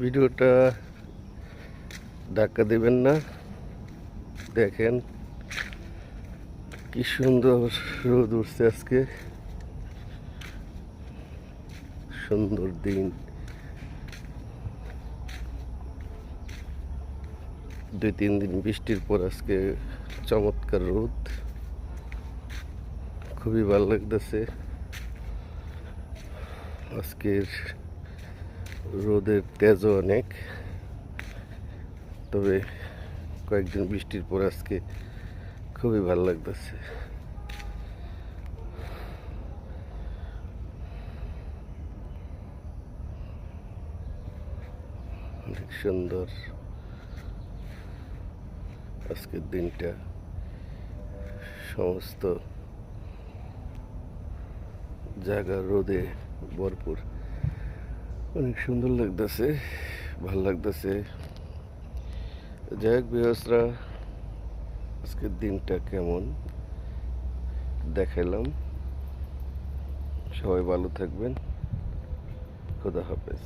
ভিডিওটা ধাক্কা দেবেন না। দেখেন কি সুন্দর রোদ উঠছে আজকে। সুন্দর দিন। দুই, তিন দিন বৃষ্টির পর আজকে চমৎকার রোদ। খুবই ভালো লাগতেছে। আজকের রোদের তেজও অনেক। তবে কয়েকদিন বৃষ্টির পর আজকে খুবই ভালো লাগতেছে। অনেক সুন্দর আজকের দিনটা। সমস্ত জায়গা রোদে ভরপুর। অনেক সুন্দর লাগতেছে, ভালো লাগতেছে। যাই হোক বৃহস্পরা আজকের দিনটা কেমন দেখাইলাম। সবাই ভালো থাকবেন। খোদা হাফেজ।